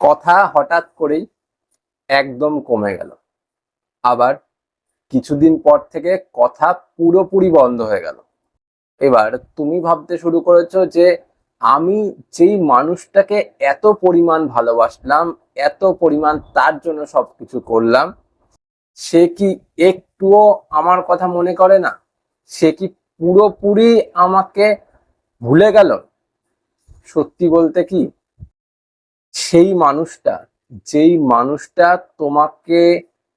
কথা হঠাৎ করেই একদম কমে গেল। আবার কিছুদিন পর থেকে কথা পুরোপুরি বন্ধ হয়ে গেল। এবার তুমি ভাবতে শুরু করেছ যে আমি যেই মানুষটাকে এত পরিমাণ ভালোবাসলাম, এত পরিমাণ তার জন্য সবকিছু করলাম, সে কি একটুও আমার কথা মনে করে না? সে কি পুরোপুরি আমাকে ভুলে গেল? সত্যি বলতে কি সেই মানুষটা, যেই মানুষটা তোমাকে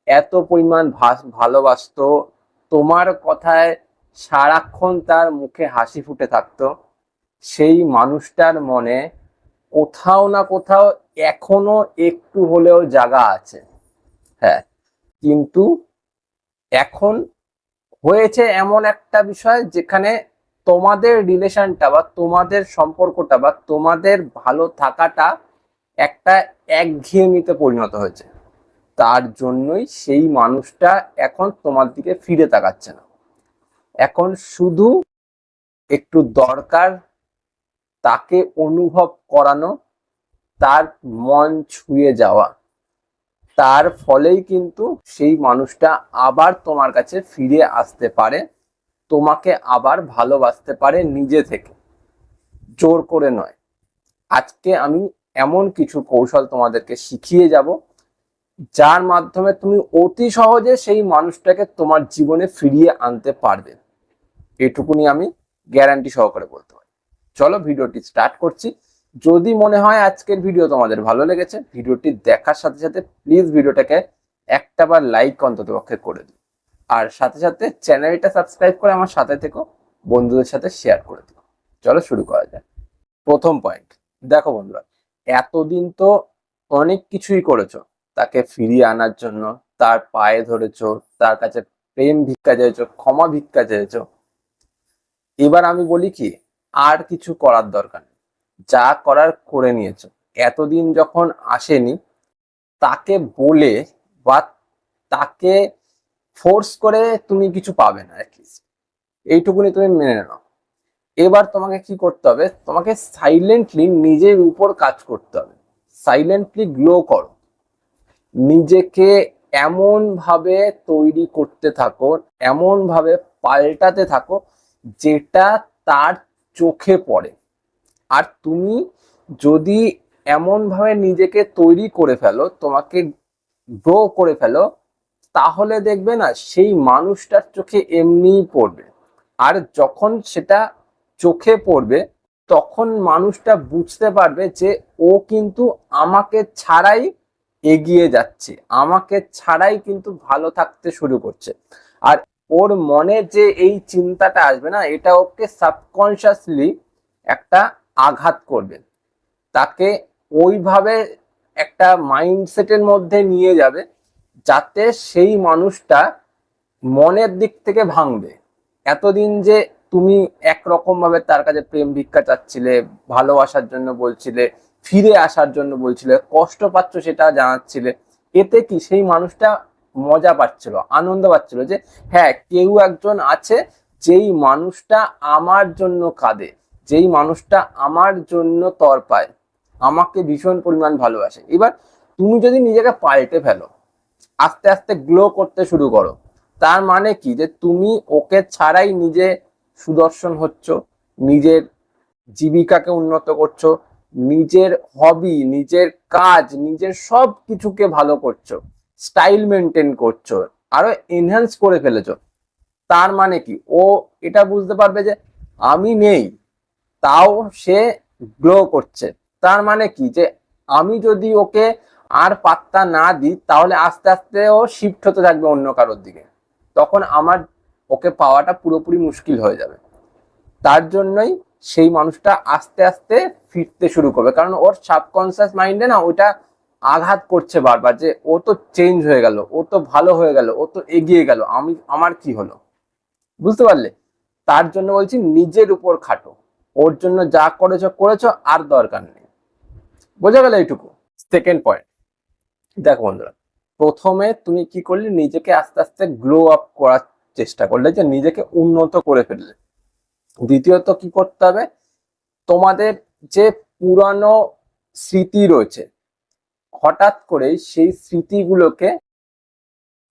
এত পরিমাণ ভালোবাসতো, তোমার কথায় সারাক্ষণ তার মুখে হাসি ফুটে থাকতো, সেই মানুষটার মনে কোথাও না কোথাও এখনও একটু হলেও জায়গা আছে। হ্যাঁ কিন্তু এখন হয়েছে এমন একটা বিষয় যেখানে তোমাদের রিলেশনটা বা তোমাদের সম্পর্কটা বা তোমাদের ভালো থাকাটা একটা একঘেয়েমিতে পরিণত হয়েছে। তার জন্যই সেই মানুষটা এখন তোমার দিকে ফিরে তাকাচ্ছে না। এখন শুধু একটু দরকার তাকে অনুভব করানো, তার মন ছুঁয়ে যাওয়া। তার ফলেই কিন্তু সেই মানুষটা আবার তোমার কাছে ফিরে আসতে পারে, তোমাকে আবার ভালোবাসতে পারে নিজে থেকে। জোর করে নয়। আজকে আমি এমন কিছু কৌশল তোমাদেরকে শিখিয়ে যাব, যার মাধ্যমে তুমি অতি সহজে সেই মানুষটাকে তোমার জীবনে ফিরিয়ে আনতে পারবে। এটুকুনি আমি গ্যারান্টি সহকারে বলতে পারি। চলো ভিডিওটি স্টার্ট করছি। যদি মনে হয় আজকের ভিডিও তোমাদের ভালো লেগেছে, ভিডিওটি দেখার সাথে সাথে প্লিজ ভিডিওটাকে একটা বার লাইক অন্তত পক্ষে করে দিও। আর সাথে সাথে চ্যানেলটা সাবস্ক্রাইব করে আমার সাথে থেকো, বন্ধুদের সাথে শেয়ার করে দিও। চলো শুরু করা যায় প্রথম পয়েন্ট দেখো বন্ধুরা এতদিন তো অনেক কিছুই করেছ। তাকে ফিরিয়ে আনার জন্য, তার পায়ে ধরেছো, তার কাছে প্রেম ভিক্ষা চেয়েছো ক্ষমা ভিক্ষা চেয়েছো এবার আমি বলি কি, আর কিছু করার দরকার নেই। যা করার করে নিয়েছো। এতদিন যখন আসেনি, তাকে বলে বা তাকে ফোর্স করে তুমি কিছু পাবে না অ্যাটলিস্ট এইটুকুনি তুমি মেনে নাও। এবার তোমাকে কি করতে হবে? তোমাকে সাইলেন্টলি নিজের উপর কাজ করতে হবে। সাইলেন্টলি গ্লো করো। নিজেকে এমন ভাবে তৈরি করতে থাকো এমন ভাবে পাল্টাতে থাকো, যেটা তার চোখে পড়ে। আর তুমি যদি এমন ভাবে নিজেকে তৈরি করে ফেলো, তোমাকে গ্রো করে ফেলো, তাহলে দেখবে না, সেই মানুষটার চোখে এমনিই পড়বে। আর যখন সেটা চোখে পড়বে, তখন মানুষটা বুঝতে পারবে যে ও কিন্তু আমাকে ছাড়াই এগিয়ে যাচ্ছে, আমাকে ছাড়াই কিন্তু ভালো থাকতে শুরু করছে। আর ওর মনে যে এই চিন্তাটা আসবে না, এটা ওকে সাবকনশিয়াসলি একটা আঘাত করবে। তাকে ওইভাবে একটা মাইন্ডসেটের মধ্যে নিয়ে যাবে, যাতে সেই মানুষটা মনের দিক থেকে ভাঙবে। এতদিন যে তুমি একরকম ভাবে তার কাছে প্রেম ভিক্ষা চাচ্ছিলে, ভালোবাসার জন্য বলছিলে, ফিরে আসার জন্য বলছিলে, কষ্ট পাচ্ছ সেটা জানাচ্ছিলে। এতে কি সেই মানুষটা মজা পাচ্ছিল, আনন্দ পাচ্ছিল যে হ্যাঁ কেউ একজন আছে যেই মানুষটা আমার জন্য কাঁদে, যেই মানুষটা আমার জন্য তরপায় আমাকে ভীষণ পরিমাণ ভালোবাসে। এবার তুমি যদি নিজেকে পাল্টে ফেলো, আস্তে আস্তে গ্লো করতে শুরু করো, তার মানে কি? যে তুমি ওকে ছাড়াই নিজে সুদর্শন হচ্ছ, নিজের জীবিকাকে উন্নত করছ, নিজের হবি নিজের কাজ, নিজের সব কিছুকে ভালো করছ স্টাইল মেনটেন করছ, আরও এনহ্যান্স করে ফেলেছো। তার মানে কি? ও এটা বুঝতে পারবে যে আমি নেই, তাও সে গ্রো করছে। তার মানে কি? যে আমি যদি ওকে আর পাত্তা না দিই, তাহলে আস্তে আস্তে ও শিফট হতে থাকবে অন্য কারোর দিকে। তখন আমার ওকে পাওয়াটা পুরোপুরি মুশকিল হয়ে যাবে। তার জন্যই সেই মানুষটা আস্তে আস্তে ফিরতে শুরু করবে। কারণ ওর সাবকনসিয়াস মাইন্ডে না ওইটা আঘাত করছে বারবার যে ও তো চেঞ্জ হয়ে গেল, ও তো ভালো হয়ে গেল, ও তো এগিয়ে গেল, আমি, আমার কি হলো? বুঝতে পারলে? তার জন্য বলছি নিজের উপর খাটো। ওর জন্য যা করেছ করেছ, আর দরকার নেই। বোঝা গেল এইটুকু। সেকেন্ড পয়েন্ট দেখো বন্ধুরা, প্রথমে তুমি কি করলে? নিজেকে আস্তে আস্তে গ্লো আপ করার চেষ্টা করলে যে নিজেকে উন্নত করে ফেললে। দ্বিতীয়ত কি করতে হবে? তোমাদের যে পুরানো স্মৃতি রয়েছে, হঠাৎ করেই সেই স্মৃতিগুলোকে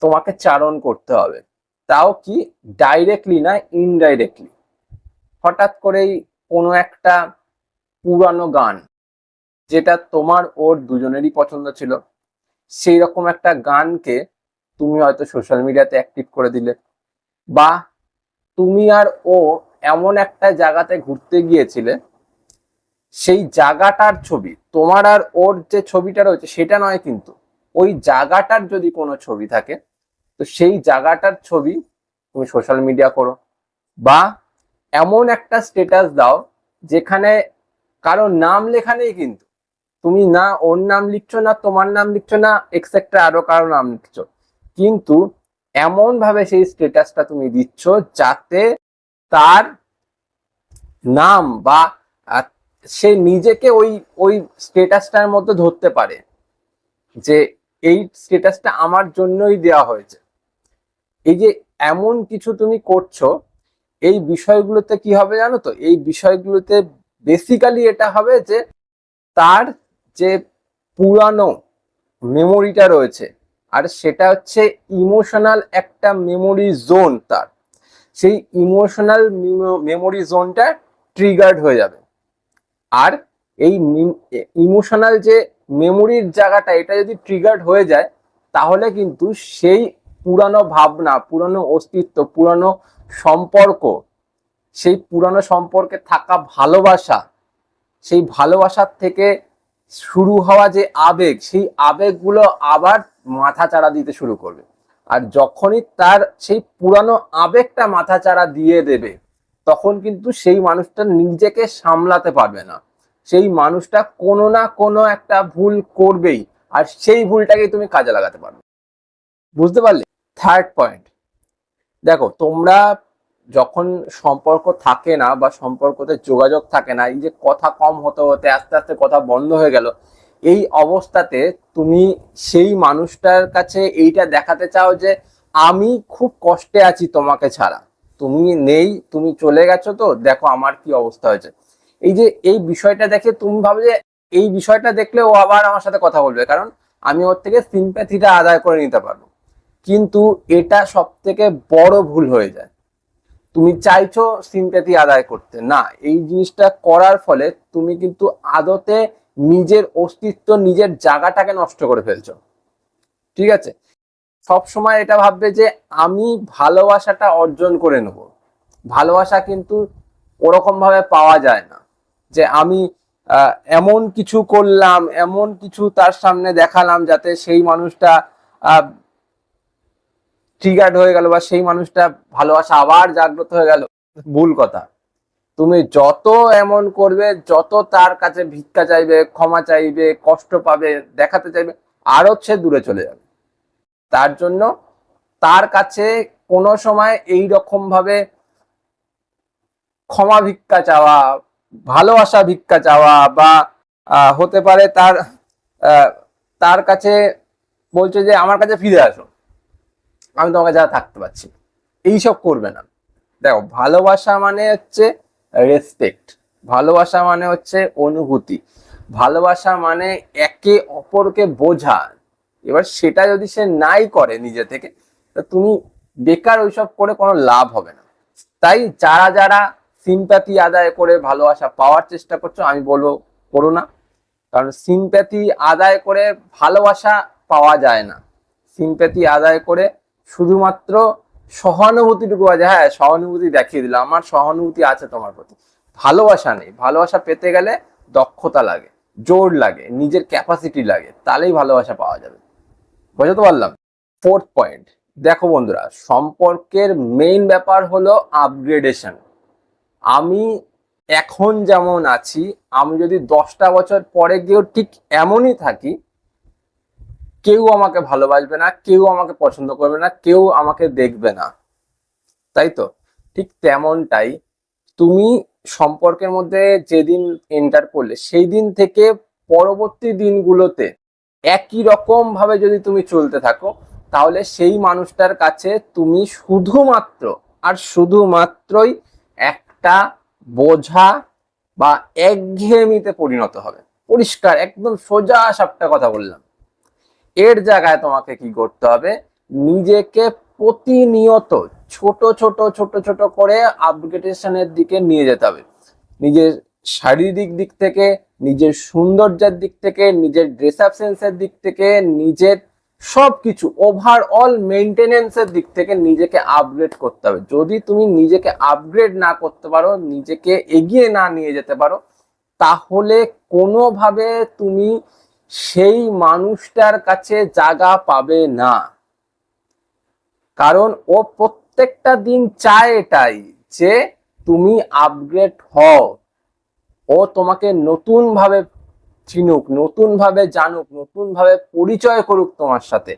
তোমাকে চারণ করতে হবে। তাও কি ডাইরেক্টলি না ইনডাইরেক্টলি হঠাৎ করেই কোনো একটা পুরানো গান, যেটা তোমার ওর দুজনেরই পছন্দ ছিল সেই রকম একটা গানকে তুমি হয়তো সোশ্যাল মিডিয়াতে অ্যাক্টিভ করে দিলে। বা তুমি আর ও এমন একটা জায়গাতে ঘুরতে গিয়েছিলে, সেই জায়গাটার ছবি, তোমার আর ওর যে ছবিটা রয়েছে সেটা নয় কিন্তু, ওই জায়গাটার যদি কোনো ছবি থাকে, তো সেই জায়গাটার ছবি তুমি সোশ্যাল মিডিয়া করো বা এমন একটা স্টেটাস দাও যেখানে কারও নাম লেখা নেই কিন্তু, তুমি না ওর নাম লিখছো না তোমার নাম লিখছো না এক্সেট্রা আরও কারও নাম লিখছো। কিন্তু এমন ভাবে সেই স্টেটাসটা তুমি দিচ্ছ যাতে তার নাম বা সে নিজেকে ওই ওই স্টেটাসটার মধ্যে ধরতে পারে যে এই স্টেটাসটা আমার জন্যই দেওয়া হয়েছে। এই যে এমন কিছু তুমি করছ, এই বিষয়গুলোতে কি হবে জানো তো? এই বিষয়গুলোতে বেসিক্যালি এটা হবে যে তার যে পুরানো মেমোরিটা রয়েছে আর সেটা হচ্ছে ইমোশনাল একটা মেমোরি জোন তার। সেই ইমোশনাল মেমোরি জোনটা ট্রিগার্ড হয়ে যাবে। আর এই ইমোশনাল যে মেমোরির জায়গাটা, এটা যদি ট্রিগার্ড হয়ে যায়, তাহলে কিন্তু সেই পুরানো ভাবনা, পুরানো অস্তিত্ব, পুরানো সম্পর্ক, সেই পুরানো সম্পর্কে থাকা ভালোবাসা, সেই ভালোবাসার থেকে শুরু হওয়া যে আবেগ, সেই আবেগগুলো আবার মাথা চাড়া দিতে শুরু করবে। আর যখনই তার সেই পুরানো আবেগটা মাথা চাড়া দিয়ে দেবে, তখন কিন্তু সেই মানুষটা নিজেকে সামলাতে পারবে না। সেই মানুষটা কোনো না কোনো একটা ভুল করবেই, আর সেই ভুলটাকে তুমি কাজে লাগাতে পারবে। বুঝতে পারলে? থার্ড পয়েন্ট দেখো, তোমরা যখন সম্পর্ক থাকে না বা সম্পর্কতে যোগাযোগ থাকে না, এই যে কথা কম হতে হতে, আস্তে আস্তে কথা বন্ধ হয়ে গেল, এই অবস্থাতে তুমি সেই মানুষটার কাছে এইটা দেখাতে চাও যে, আমি খুব কষ্টে আছি তোমাকে ছাড়া। তুমি নেই, তুমি চলে গেছো তো, দেখো আমার কি অবস্থা হয়েছে। এই যে এই বিষয়টা দেখে তুমি ভাবে যে, এই বিষয়টা দেখলে ও আবার আমার সাথে কথা বলবে, কারণ আমি ওর থেকে সিম্প্যাথিটা আদায় করে নিতে পারব। কিন্তু এটা সব থেকে বড় ভুল হয়ে যায়। তুমি চাইছো সিম্প্যাথি আদায় করতে। না, এই জিনিসটা করার ফলে তুমি কিন্তু আদতে নিজের অস্তিত্ব, নিজের জায়গাটাকে নষ্ট করে ফেলছো। ঠিক আছে? সব সময় এটা ভাববে যে আমি ভালোবাসাটা অর্জন করে নেব। ভালোবাসা কিন্তু ওরকম ভাবে পাওয়া যায় না। যে আমি এমন কিছু করলাম, এমন কিছু তার সামনে দেখালাম যাতে সেই মানুষটা ট্রিগার্ড হয়ে গেল বা সেই মানুষটা ভালোবাসা আবার জাগ্রত হয়ে গেল। ভুল কথা। তুমি যত এমন করবে, যত তার কাছে ভিক্ষা চাইবে, ক্ষমা চাইবে, কষ্ট পাবে, দেখাতে চাইবে, আরও সে দূরে চলে যাবে। তার জন্য তার কাছে কোনো সময় এই রকম ভাবে ক্ষমা ভিক্ষা চাওয়া, ভালোবাসা ভিক্ষা চাওয়া বা হতে পারে তার তার কাছে বলছে যে, আমার কাছে ফিরে আসো। আমি তোমাকে যা থাকতে পারছি। এইসব করবে না। দেখো, ভালোবাসা মানে হচ্ছে রেসপেক্ট ভালোবাসা মানে হচ্ছে অনুভূতি। ভালোবাসা মানে একে অপরকে বোঝা। এবার সেটা যদি সে নাই করে নিজে থেকে, তা তুমি বেকার ওইসব করে কোনো লাভ হবে না। তাই যারা যারা সিম্প্যাথি আদায় করে ভালোবাসা পাওয়ার চেষ্টা করছ, আমি বলব করো না। কারণ সিম্প্যাথি আদায় করে ভালোবাসা পাওয়া যায় না। সিম্প্যাথি আদায় করে শুধুমাত্র সহানুভূতিটুকু আছে। হ্যাঁ সহানুভূতি দেখিয়ে দিল আমার সহানুভূতি আছে তোমার প্রতি। ভালোবাসা নেই। ভালোবাসা পেতে গেলে দক্ষতা লাগে, জোর লাগে, নিজের ক্যাপাসিটি লাগে, তাহলেই ভালোবাসা পাওয়া যাবে। বোঝাতে পারলাম? ফোর্থ পয়েন্ট দেখো বন্ধুরা, সম্পর্কের মেইন ব্যাপার হলো আপগ্রেডেশন আমি এখন যেমন আছি, আমি যদি দশটা বছর পরে গিয়েও ঠিক এমনই থাকি কেউ আমাকে ভালোবাসবে না, কেউ আমাকে পছন্দ করবে না, কেউ আমাকে দেখবে না। তাই তো? ঠিক তেমনটাই তুমি সম্পর্কের মধ্যে যেদিন এন্টার করলে সেই দিন থেকে পরবর্তী দিনগুলোতে একই রকম ভাবে যদি তুমি চলতে থাকো, তাহলে সেই মানুষটার কাছে তুমি শুধুমাত্র আর শুধুমাত্রই একটা বোঝা বা একঘেয়েমিতে পরিণত হবে। পরিষ্কার, একদম সোজা সাপটা কথা বললাম। এর জায়গায় তোমাকে কি করতে হবে? নিজেকে প্রতিনিয়ত ছোট ছোট ছোট ছোট করে আপগ্রেডেশনের দিকে নিয়ে যেতে হবে। নিজের শারীরিক দিক থেকে, নিজের সৌন্দর্যের দিক থেকে, নিজের ড্রেস আপ সেন্সের দিক থেকে, নিজের সবকিছু ওভারঅল মেনটেনেন্সের দিক থেকে নিজেকে আপগ্রেড করতে হবে। যদি তুমি নিজেকে আপগ্রেড না করতে পারো, নিজেকে এগিয়ে না নিয়ে যেতে পারো, তাহলে কোনোভাবে তুমি সেই মানুষটার কাছে জায়গা পাবে না। কারণ ও প্রত্যেকটা দিন চায় এটাই যে তুমি আপগ্রেড হও। ও তোমাকে নতুন ভাবে চিনুক নতুন ভাবে জানুক নতুন ভাবে পরিচয় করুক তোমার সাথে।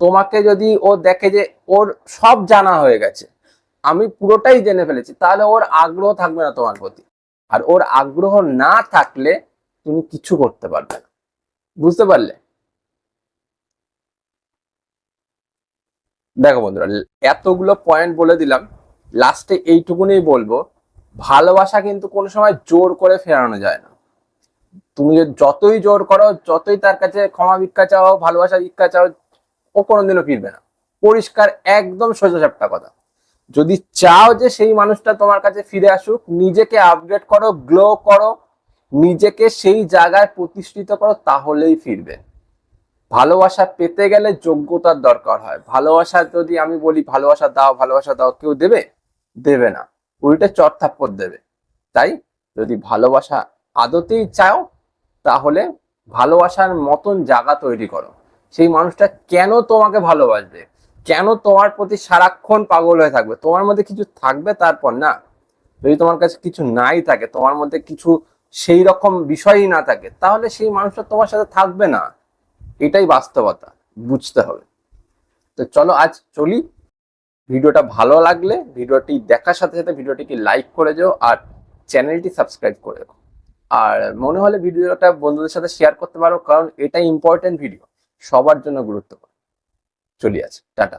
তোমাকে যদি ও দেখে যে ওর সব জানা হয়ে গেছে, আমি পুরোটাই জেনে ফেলেছি, তাহলে ওর আগ্রহ থাকবে না তোমার প্রতি। আর ওর আগ্রহ না থাকলে তুমি কিছু করতে পারবে না। বুঝতে পারলে? দেখো বন্ধুরা, এতগুলো পয়েন্ট বলে দিলাম লাস্টে এইটুকুনি বলব, ভালোবাসা কিন্তু কোনো সময় জোর করে ফেরানো যায় না। তুমি যতই জোর করো, যতই তার কাছে ক্ষমা ভিক্ষা চাও, ভালোবাসা ভিক্ষা চাও, ও কোনোদিনও ফিরবে না। পরিষ্কার, একদম সোজা সাপটা কথা। যদি চাও যে সেই মানুষটা তোমার কাছে ফিরে আসুক, নিজেকে আপগ্রেড করো গ্লো করো নিজেকে সেই জায়গায় প্রতিষ্ঠিত করো, তাহলেই ফিরবে। ভালোবাসা পেতে গেলে যোগ্যতার দরকার হয়। ভালোবাসা যদি আমি বলি, ভালোবাসা দাও ভালোবাসা দাও। কেউ দেবে? দেবে না। উল্টে চটথাপ্পদ দেবে। তাই যদি ভালোবাসা আদতেই চাও, তাহলে ভালোবাসার মতন জায়গা তৈরি করো। সেই মানুষটা কেন তোমাকে ভালোবাসবে? কেন তোমার প্রতি সারাক্ষণ পাগল হয়ে থাকবে? তোমার মধ্যে কিছু থাকবে তারপর না? যদি তোমার কাছে কিছু নাই থাকে, তোমার মধ্যে কিছু সেই রকম বিষয়ই না থাকে, তাহলে সেই মানুষটা তোমার সাথে থাকবে না। এটাই বাস্তবতা, বুঝতে হবে। তো চলো আজ চলি। ভিডিওটা ভালো লাগলে ভিডিওটি দেখার সাথে সাথে ভিডিওটিকে লাইক করে যাও আর চ্যানেলটি সাবস্ক্রাইব করে দাও। আর মনে হলে ভিডিওটা বন্ধুদের সাথে শেয়ার করতে পারো, কারণ এটা ইম্পর্টেন্ট ভিডিও সবার জন্য গুরুত্বপূর্ণ। চলি আছে টাটা।